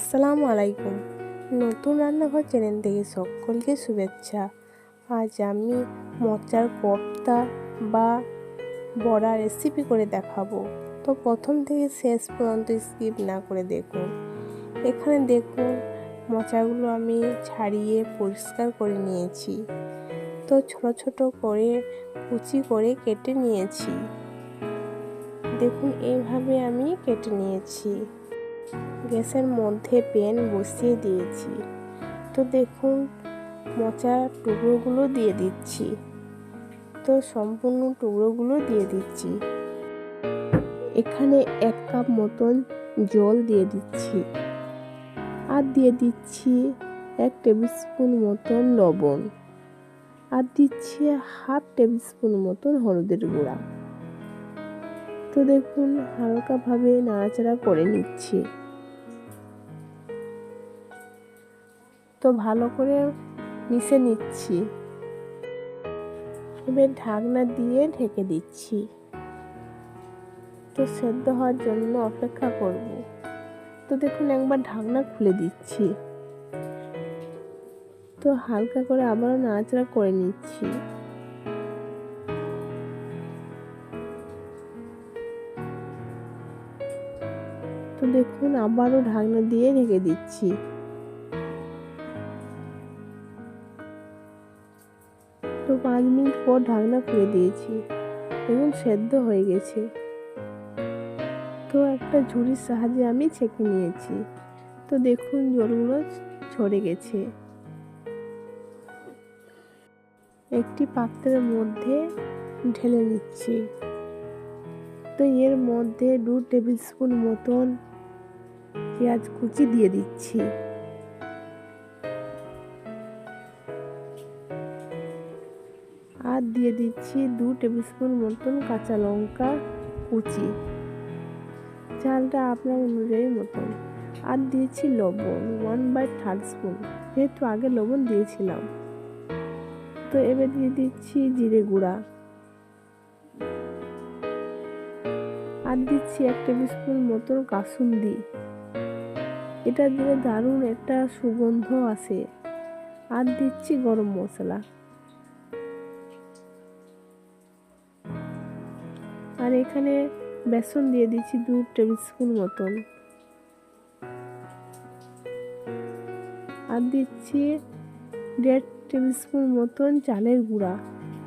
আসসালামু আলাইকুম। নতুন রান্নাঘর চ্যানেল থেকে সকলকে শুভেচ্ছা। আজ আমি মোচার কোপ্তা বা বড়া রেসিপি করে দেখাবো। তো প্রথম থেকে শেষ পর্যন্ত স্কিপ না করে দেখুন। এখানে দেখুন, মোচাগুলো আমি ছাড়িয়ে পরিষ্কার করে নিয়েছি। তো ছোট ছোট করে কুচি করে কেটে নিয়েছি। দেখুন, এইভাবে আমি কেটে নিয়েছি। গ্যাসের মধ্যে প্যান বসিয়ে দিয়েছি। তো দেখুন মোচার টুকরোগুলো দিয়ে দিচ্ছি। তো সম্পূর্ণ টুকরোগুলো দিয়ে দিচ্ছি। এখানে এক কাপ মতন জল দিয়ে দিচ্ছি। আর দিয়ে দিচ্ছি এক টেবিল স্পুন মতন লবণ। আর দিচ্ছি হাফ টেবিল স্পুন মতন হলুদের গুঁড়া। তো দেখুন, হালকাভাবে নাড়াচাড়া করে নিচ্ছি। তো ভালো করে মিশে নিচ্ছি। এবার ঢাকনা দিয়ে ঢেকে দিচ্ছি। তো সেদ্ধ হওয়ার জন্য অপেক্ষা করব। তো দেখুন, একবার ঢাকনা খুলে দিচ্ছি। তো হালকা করে আবারও নাড়াচাড়া করে নিচ্ছি। দেখুন, আবারও ঢাকনা দিয়ে ঢেকে দিচ্ছি। তো পাঁচ মিনিট পর ঢাকনা খুলে দিয়েছি। এবং সেদ্ধ হয়ে গেছে। তো একটা ঝুড়ির সাহায্যে আমি ছেঁকে নিয়েছি। তো দেখুন, জলগুলো ছড়ে গেছে। একটি পাত্রের মধ্যে ঢেলে নিচ্ছি। তো এর মধ্যে দু টেবিল স্পুন মতন পেঁয়াজ কুচি দিয়ে দিচ্ছি। আর দিয়ে দিচ্ছি দু টেবিল স্পুন মতন কাঁচা লঙ্কা কুচি। চালটা আপনার অনুযায়ী মতন। আর দিয়েছি লবণ ওয়ান বাই থার্ড স্পুন যেহেতু আগে লবণ দিয়েছিলাম। তো এবার দিয়ে দিচ্ছি জিরে গুঁড়া। আর দিচ্ছি এক টেবিল স্পুন মতন কাসুন্দি। এটা দিয়ে দারুণ একটা সুগন্ধ আসে আর দিচ্ছি গরম মশলা। আর এখানে বেসন দিয়ে দিচ্ছি দু টেবিল স্পুন মতন। আর দিচ্ছি দেড় টেবিল স্পুন মতন চালের গুঁড়া।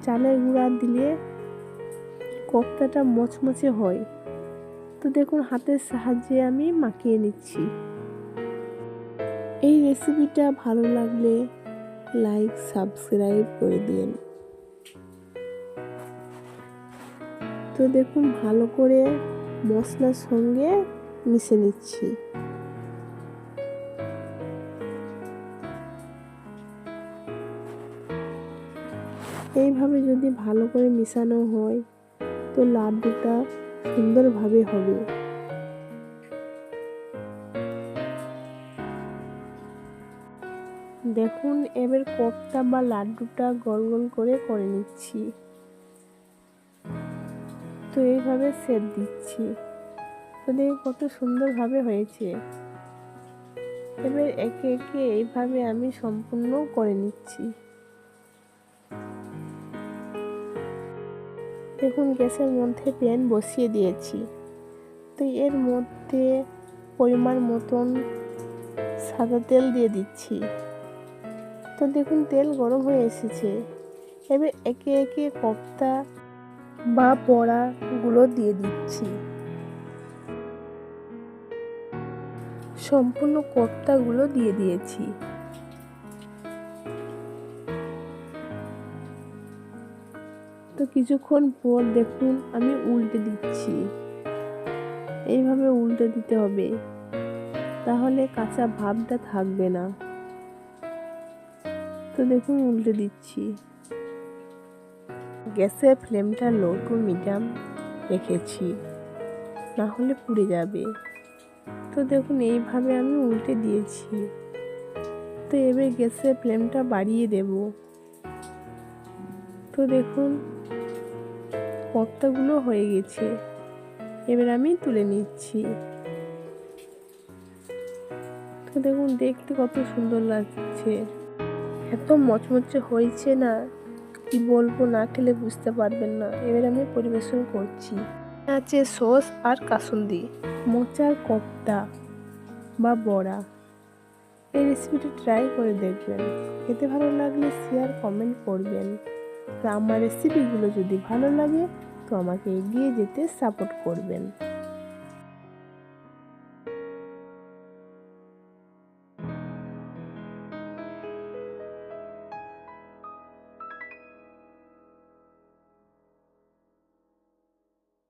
চালের গুঁড়া দিলে কোপ্তাটা মচমচে হয়। তো দেখুন, হাতের সাহায্যে আমি মাখিয়ে নিচ্ছি। এই রেসিপিটা ভালো লাগলে লাইক সাবস্ক্রাইব করে দিন। তো দেখুন, ভালো করে মশলার সঙ্গে মিশে নিচ্ছি। এইভাবে যদি ভালো করে মিশানো হয়, তো লাড্ডুটা সুন্দরভাবে হবে। দেখুন, এবার কোপ্তা বা লাড্ডুটা গোল গোল করে করে নিচ্ছি। তো এইভাবে সেট দিচ্ছি। তো দেখি কত সুন্দরভাবে হয়েছে। এবার একে একে এইভাবে আমি সম্পূর্ণ করে নিচ্ছি। দেখুন, গ্যাসের মধ্যে প্যান বসিয়ে দিয়েছি। তো এর মধ্যে পরিমাণ মতন সাদা তেল দিয়ে দিচ্ছি। তো দেখুন তেল গরম হয়ে এসেছে। এবার একে একে কপ্তা বা বড়াগুলো দিয়ে দিচ্ছি। সম্পূর্ণ কপ্তাগুলো দিয়ে দিয়েছি। তো কিছুক্ষণ পর দেখুন আমি উল্টে দিচ্ছি। এইভাবে উল্টে দিতে হবে। তাহলে কাঁচা ভাবটা থাকবে না। তো দেখুন উল্টে দিচ্ছি। গ্যাসের ফ্লেমটা লো টু মিডিয়াম রেখেছি, না হলে পুড়ে যাবে। তো দেখুন, এইভাবে আমি উল্টে দিয়েছি। তো এবার গ্যাসের ফ্লেমটা বাড়িয়ে দেব। তো দেখুন কপ্তাগুলো হয়ে গেছে। এবার আমি তুলে নিচ্ছি। তো দেখুন, দেখতে কত সুন্দর লাগছে। এত মচমচে হয়েছে না, কি বলব না খেলে বুঝতে পারবেন না। এবার আমি পরিবেশন করছি। আছে সস আর কাসুন্দি, মোচার কোপ্তা বা বড়া। এই রেসিপিটা ট্রাই করে দেখবেন। খেতে ভালো লাগলে শেয়ার কমেন্ট করবেন। আর আমার রেসিপিগুলো যদি ভালো লাগে, তো আমাকে এগিয়ে যেতে সাপোর্ট করবেন।